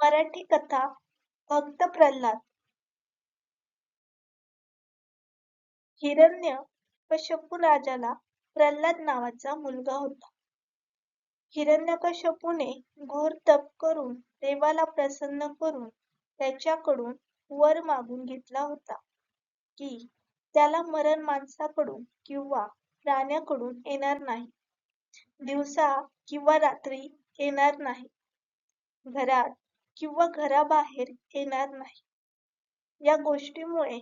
मराठी कथा भक्त प्रल्हाद. हिरण्य कश्यपू राजाला प्रल्हाद नावाचा मुलगा होता. हिरण्यकश्यपूने घोर तप करून देवाला प्रसन्न करून त्याच्याकडून वर मागून घेतला होता की त्याला मरण माणसाकडून किंवा प्राण्याकडून येणार नाही. दिवसा किंवा रात्री येणार नाही. घरात किंवा घराबाहेर येणार नाही. या गोष्टीमुळे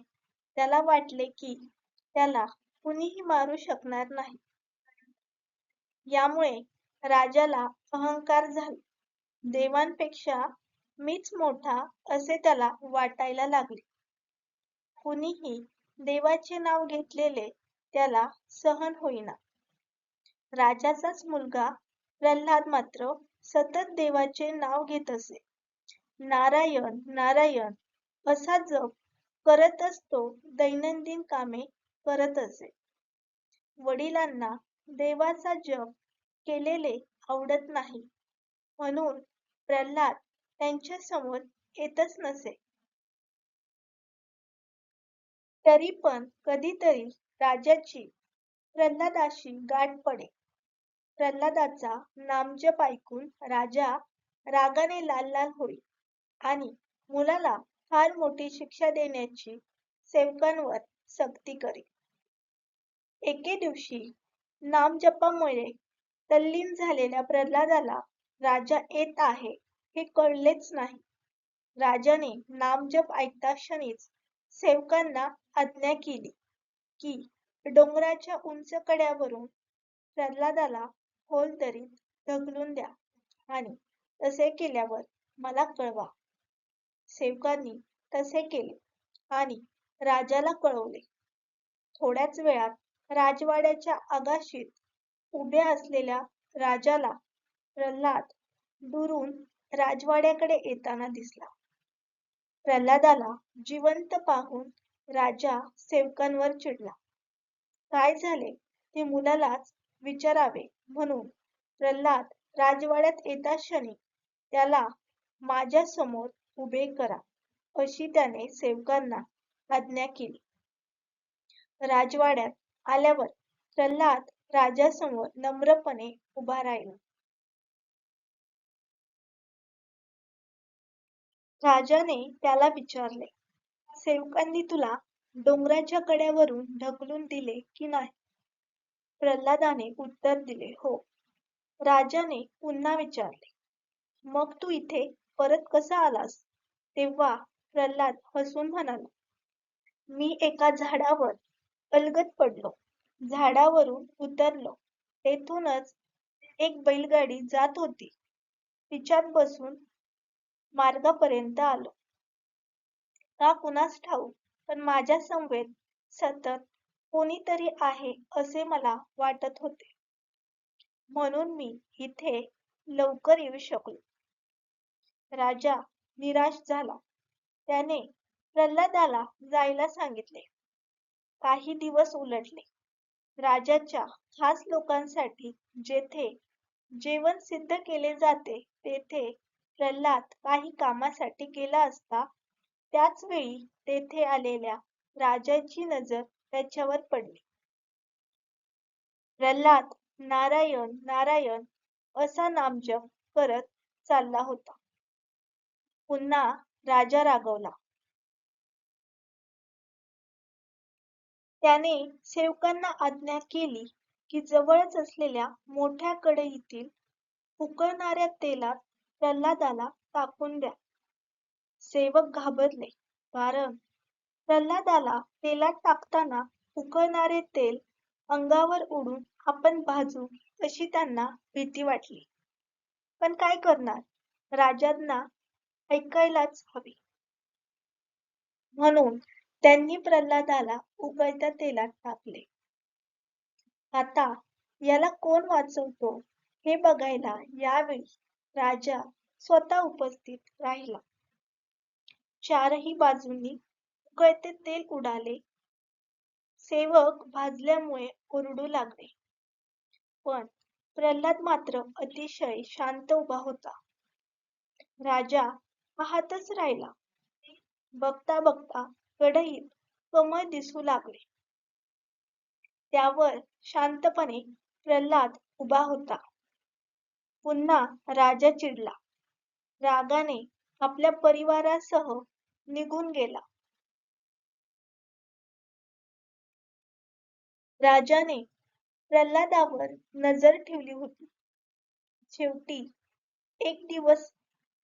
त्याला वाटले की त्याला कुणीही मारू शकणार नाही. यामुळे राजाला अहंकार झाला. देवांपेक्षा मीच मोठा असे त्याला वाटायला लागले. कुणीही देवाचे नाव घेतलेले त्याला सहन होईना. राजाचाच मुलगा प्रल्हाद मात्र सतत देवाचे नाव घेत असे. नारायण नारायण असा जप करतच तो दैनंदिन कामे करत असे. वडिलांना देवाचा जप केलेले आवडत नाही. म्हणून प्रल्हाद त्यांच्यासमोर येतच नसे. तरी पण कधीतरी राजाची प्रल्हादाशी गाठ पडे. प्रल्हादाचा नामजप ऐकून राजा रागाने लाल लाल होई. आणि मुलाला फार मोठी शिक्षा देण्याची सेवकांवर सक्ती करी. एके दिवशी नामजपामुळे तल्लीन झालेल्या प्रल्हादाला राजा येत आहे हे कळलेच नाही. राजाने नामजप ऐकता क्षणीच सेवकांना आज्ञा केली की डोंगराच्या उंच कड्यावरून प्रल्हादाला खोल दरीत ढकलून द्या आणि तसे केल्यावर मला कळवा. सेवकांनी तसे केले आणि राजाला कळवले. थोड्याच वेळात राजवाड्याच्या आगाशीत उभ्या असलेल्या राजाला प्रल्हाद दुरून राजवाड्याकडे येताना दिसला. प्रल्हादाला जिवंत पाहून राजा सेवकांवर चिडला. काय झाले? ते मुलालाच विचारावे म्हणून प्रल्हाद राजवाड्यात येता क्षणी त्याला माझ्यासमोर उभे करा. अशी त्याने सेवकांना आज्ञा केली. राजवाड्यात आल्यावर प्रल्हाद राजासमोर नम्रपणे उभा राहिला. राजाने त्याला विचारले सेवकांनी तुला डोंगराच्या कड्यावरून ढकलून दिले की नाही? प्रल्हादाने उत्तर दिले हो. राजाने पुन्हा विचारले मग तू इथे परत कसा आलास? तेव्हा प्रल्हाद हसून म्हणाला मी एका झाडावर अलगद पडलो. झाडावरून उतरलो. तेथूनच एक बैलगाडी जात होती. तिच्यात बसून मार्गापर्यंत आलो. का कुणास ठाऊक पण माझ्या समवेत सतत कोणीतरी आहे असे मला वाटत होते. म्हणून मी इथे लवकर येऊ शकलो. राजा निराश झाला. त्याने प्रल्हादाला जायला सांगितले. काही दिवस उलटले. राजाच्या खास लोकांसाठी जेथे जेवण सिद्ध केले जाते तेथे प्रल्हाद काही कामासाठी गेला असता त्याच वेळी तेथे आलेल्या राजाची नजर त्याच्यावर पडली. प्रल्हाद नारायण नारायण असा नामजप करत चालला होता. पुन्हा राजा रागवला. त्याने सेवकांना आज्ञा केली की जवळच असलेल्या मोठ्या कढईतील उकळणाऱ्या तेलात प्रल्हादाला टाकून द्या. सेवक घाबरले कारण प्रल्हादाला तेलात टाकताना उकळणारे तेल अंगावर उडून आपण भाजू अशी त्यांना भीती वाटली. पण काय करणार? राजांना ऐकायलाच हवी. म्हणून त्यांनी प्रल्हादाला उकळत्या तेलात टाकले. आता याला कोण वाचवतो हे बघायला यावेळी राजा स्वतः उपस्थित राहिला. चारही बाजूंनी उकळते तेल उडाले. सेवक भाजल्यामुळे ओरडू लागले. पण प्रल्हाद मात्र अतिशय शांत उभा होता. राजा पाहतच राहिला. बघता बघता कढईत कमळ दिसू लागले. त्यावर शांतपणे प्रल्हाद उभा होता. पुन्हा राजा चिडला. रागाने आपल्या परिवारासह निघून गेला. राजाने प्रल्हादावर नजर ठेवली होती. शेवटी एक दिवस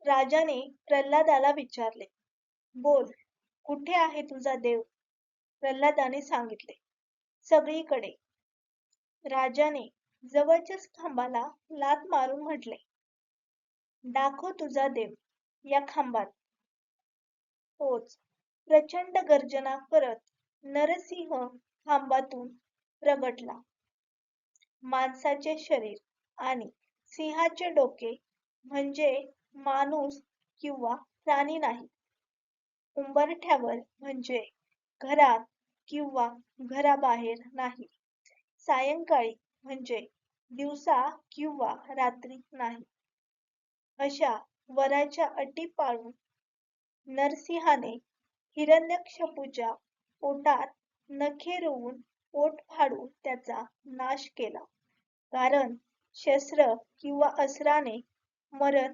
राजाने प्रल्हादाला विचारले बोल कुठे आहे तुझा देव? प्रल्हादाने सांगितले सगळीकडे. राजाने जवळच्याच खांबाला लात मारून म्हटले दाखव तुझा देव या खांबात. तोच प्रचंड गर्जना करत नरसिंह खांबातून प्रगटला माणसाचे शरीर आणि सिंहाचे डोके म्हणजे माणूस किंवा प्राणी नाही. उंबरठ्यावर म्हणजे घरात किंवा घराबाहेर नाही. सायंकाळी म्हणजे दिवसा किंवा रात्री नाही. अशा वराच्या अटी पाळून नरसिंहाने हिरण्यक्षपूच्या पोटात नखे रोवून पोट फाडून त्याचा नाश केला. कारण शस्त्र किंवा अस्त्राने मरण